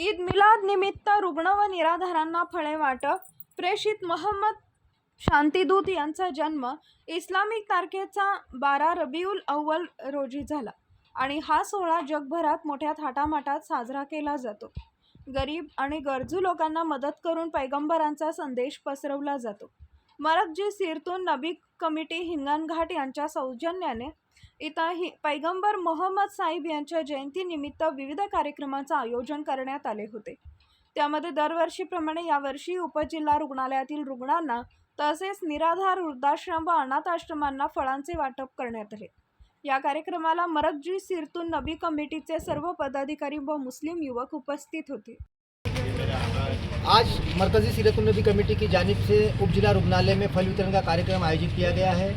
ईद मिलाद निमित्त रुग्ण व निराधारांना फळे वाटप. प्रेषित महम्मद शांतीदूत यांचा जन्म इस्लामिक तारखेचा बारा रबिउल अव्वल रोजी झाला आणि हा सोहळा जगभरात मोठ्या थाटामाटात साजरा केला जातो. गरीब आणि गरजू लोकांना मदत करून पैगंबरांचा संदेश पसरवला जातो. मरकजी सिरतून नबी कमिटी हिंगणघाट यांच्या सौजन्याने इथं हि पैगंबर मोहम्मद साहिब यांच्या जयंतीनिमित्त विविध कार्यक्रमांचं आयोजन करण्यात आले होते. त्यामध्ये दरवर्षीप्रमाणे यावर्षी उपजिल्हा रुग्णालयातील रुग्णांना तसेच निराधार वृद्धाश्रम व अनाथाश्रमांना फळांचे वाटप करण्यात आले. या कार्यक्रमाला मरकजी सिरतून नबी कमिटीचे सर्व पदाधिकारी व मुस्लिम युवक उपस्थित होते. आज मरकज़ी सीरतुलनबी कमेटी की जानब से उप जिला रुग्णालय में फल वितरण का कार्यक्रम आयोजित किया गया है।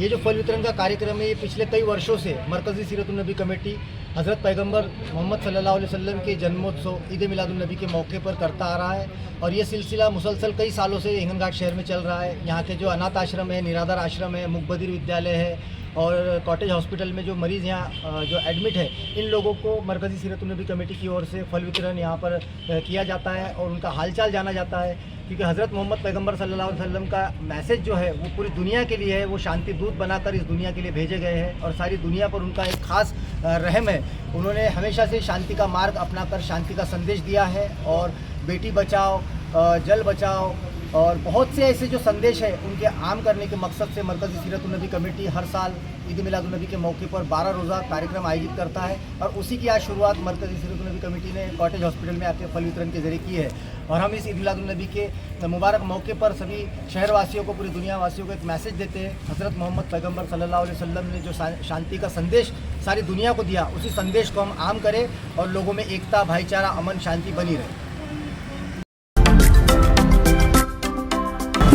ये जो फल वितरण का कार्यक्रम है, ये पिछले कई वर्षों से मरकज़ी सीरतुलनबी कमेटी हज़रत पैगंबर मोहम्मद सल्लल्लाहु अलैहि वसल्लम के जन्मोत्सव, ईद मिलादुलनबी के मौके पर करता आ रहा है और ये सिलसिला मुसलसल कई सालों से हिंगनघाट शहर में चल रहा है। यहाँ के जो अनाथ आश्रम है, निराधार आश्रम है मुखबदिर विद्यालय है और कॉटेज हॉस्पिटल में जो मरीज़ यहाँ जो एडमिट है, इन लोगों को मरकज़ी सीरतुलनबी कमेटी की ओर से फल वितरण यहाँ पर किया जाता है और उनका हालचाल जाना जाता है। क्योंकि हज़रत मोहम्मद पैगंबर सल्ला वसल्लम का मैसेज जो है, वो पूरी दुनिया के लिए है, वो शांति दूत बनाकर इस दुनिया के लिए भेजे गए हैं और सारी दुनिया पर उनका एक खास रहम है। उन्होंने हमेशा से शांति का मार्ग अपनाकर शांति का संदेश दिया है और बेटी बचाओ जल बचाओ और बहुत से ऐसे जो संदेश है, उनके आम करने के मकसद से मरकज़ी सीरतुलनबी कमेटी हर साल ईद मिलादुलनबी के मौके पर 12 रोज़ा कार्यक्रम आयोजित करता है और उसी की आज शुरुआत मरकज़ी सीरतुलनबी कमेटी ने कॉटेज हॉस्पिटल में आके फल वितरण के ज़रिए की है। और हम इस ईद मिलादुलनबी के मुबारक मौके पर सभी शहरवासियों को, पूरी दुनिया वासियों को एक मैसेज देते हैं। हज़रत मोहम्मद पैगंबर सल्ला वसल्लम ने जो शांति का संदेश सारी दुनिया को दिया, उसी संदेश को हम आम करें और लोगों में एकता, भाईचारा, अमन, शांति बनी रहे।